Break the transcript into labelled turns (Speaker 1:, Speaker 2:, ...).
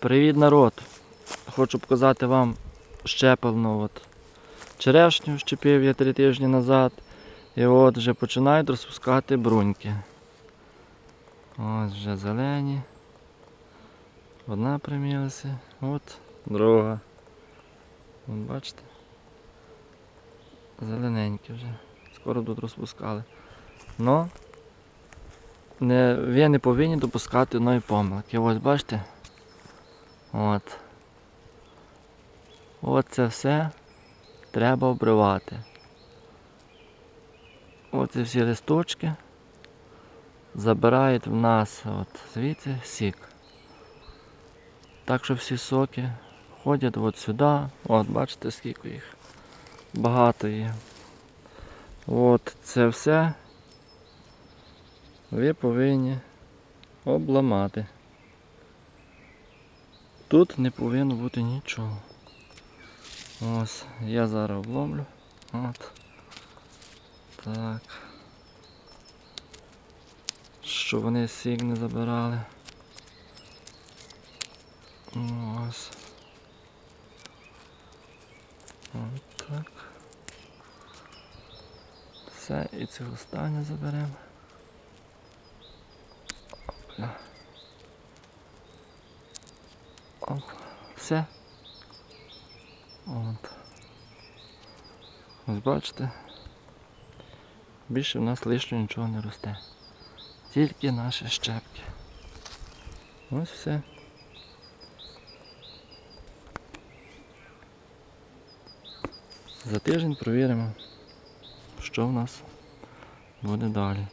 Speaker 1: Привіт, народ! Хочу показати вам щеплену от черешню щепив я три тижні назад. І от вже починають розпускати бруньки. Ось вже зелені. Одна примілася, от друга. От бачите? Зелененькі вже. Скоро тут розпускали. Но не, ви не повинні допускати одної помилки. Ось бачите? От. От все треба обривати. Оці всі листочки забирають в нас от звідси сік. Так що всі соки ходять от сюди. От бачите скільки їх. Багато є. От це все ви повинні обламати. Тут не повинно бути нічого. Ось, я зараз обломлю. От. Так. Щоб вони сік не забирали. Ось. От так. Все, і це останнє заберемо. Опля. Оп. Все. От. Ось бачите. Більше в нас лишнього нічого не росте. Тільки наші щепки. Ось все. За тиждень провіримо, що в нас буде далі.